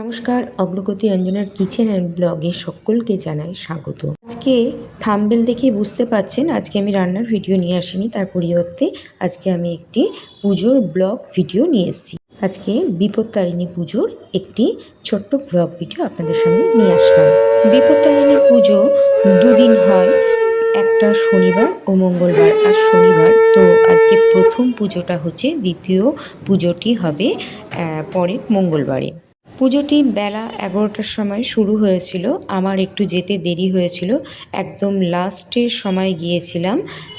নমস্কার, অগ্রগতি অঞ্জনার kitchen and ব্লগে সকলকে জানাই স্বাগত। আজকে থাম্বেল দেখে বুঝতে পাচ্ছেন আজকে আমি রান্নার ভিডিও নিয়ে আসিনি, তার পরিবর্তে আজকে আমি একটি পুজোর ব্লগ ভিডিও নিয়ে এসেছি। আজকে বিপত্তারিণী পুজোর একটি ছোট্ট ব্লগ ভিডিও আপনাদের সামনে নিয়ে আসলাম। বিপত্তারিণী পুজো দুদিন হয়, একটা শনিবার ও মঙ্গলবার। আজ শনিবার, তো আজকে প্রথম পুজোটা হচ্ছে দ্বিতীয় পুজোটি হবে পরের মঙ্গলবারে। পুজোটি বেলা এগারোটার সময় শুরু হয়েছিল। আমার একটু যেতে দেরি হয়েছিল। একদম লাস্টের সময় গিয়েছিলাম।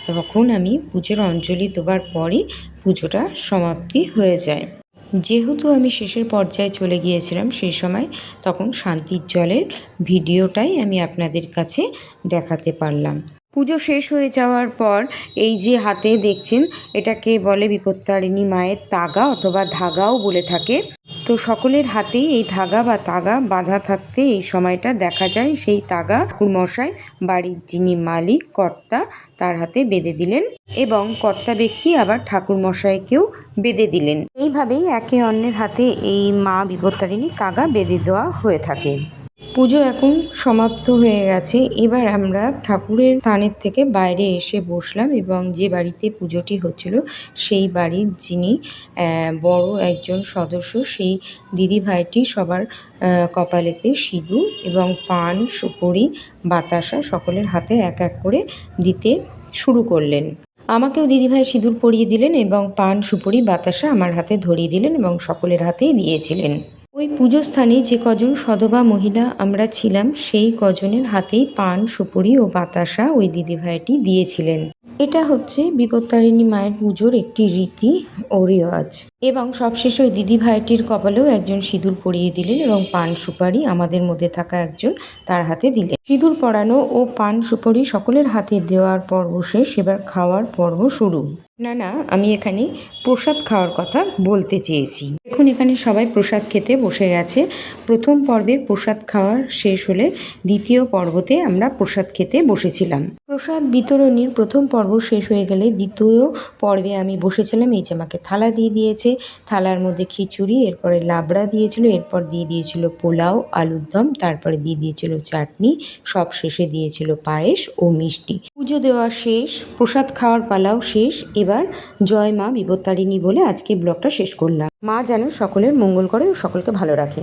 তখন আমি পুজোর অঞ্জলি দেওয়ার পরই পুজোটা সমাপ্তি হয়ে যায়। যেহেতু আমি শেষের পর্যায়ে চলে গিয়েছিলাম সেই সময়, তখন শান্তির জলের ভিডিওটাই আমি আপনাদের কাছে দেখাতে পারলাম। পুজো শেষ হয়ে যাওয়ার পর এই যে হাতে দেখছেন, এটাকে বলে বিপত্তারিণী মায়ের তাগা অথবা ধাগাও বলে থাকে। তো সকলের হাতেই এই ধাগা বা তাগা বাঁধা থাকতে এই সময়টা দেখা যায়। সেই তাগা ঠাকুরমশাই, বাড়ির যিনি মালিক, কর্তা, তার হাতে বেঁধে দিলেন এবং কর্তা ব্যক্তি আবার ঠাকুরমশাইকেও বেঁধে দিলেন। এইভাবেই একে অন্যের হাতে এই মা বিপত্তারিণী তাগা বেঁধে দেওয়া হয়ে থাকে। পুজো এখন সমাপ্ত হয়ে গেছে। এবার আমরা ঠাকুরের স্থানের থেকে বাইরে এসে বসলাম এবং যে বাড়িতে পুজোটি হচ্ছিল সেই বাড়ির যিনি বড় একজন সদস্য, সেই দিদি ভাইটি সবার কপালেতে সিঁদুর এবং পান, সুপুরি, বাতাসা সকলের হাতে এক এক করে দিতে শুরু করলেন। আমাকেও দিদিভাই সিঁদুর পরিয়ে দিলেন এবং পান, সুপুরি, বাতাসা আমার হাতে ধরিয়ে দিলেন এবং সকলের হাতেই দিয়েছিলেন। ওই পুজো স্থানে যে কজন সধবা মহিলা আমরা ছিলাম, সেই কজনের হাতেই পান, সুপুরি ও বাতাসা ওই দিদিভাইটি দিয়েছিলেন। এটা হচ্ছে বিপত্তারিণী মায়ের পুজোর একটি রীতি ও রেওয়াজ। এবং সবশেষে ওই দিদি ভাইটির কপালেও একজন সিঁদুর পরিয়ে দিলেন এবং পান সুপারি আমাদের মধ্যে থাকা একজন তার হাতে দিলেন। সিঁদুর পরানো ও পান সুপারি সকলের হাতে দেওয়ার পর্ব শেষ, এবার খাওয়ার পর্ব শুরু। না না, আমি এখানে প্রসাদ খাওয়ার কথা বলতে চেয়েছি। এখন এখানে সবাই প্রসাদ খেতে বসে গেছে। প্রথম পর্বের প্রসাদ খাওয়ার শেষ হলে দ্বিতীয় পর্বতে আমরা প্রসাদ খেতে বসেছিলাম। প্রসাদ বিতরণীর প্রথম পর্ব শেষ হয়ে গেলে দ্বিতীয় পর্বে আমি বসেছিলাম। এই যে আমাকে থালা দিয়ে দিয়েছে। থালার মধ্যে খিচুড়ি, এরপরে লাবড়া দিয়েছিল, এরপর দিয়ে দিয়েছিল পোলাও, আলুর দম, তারপরে দিয়ে দিয়েছিল চাটনি সব শেষে দিয়েছিল পায়েস ও মিষ্টি। পুজো দেওয়া শেষ, প্রসাদ খাওয়ার পালাও শেষ, এবার জয় মা বিপত্তারিণী বলে আজকে ব্লগটা শেষ করলাম। মা যেন সকলের মঙ্গল করে ও সকলকে ভালো রাখে।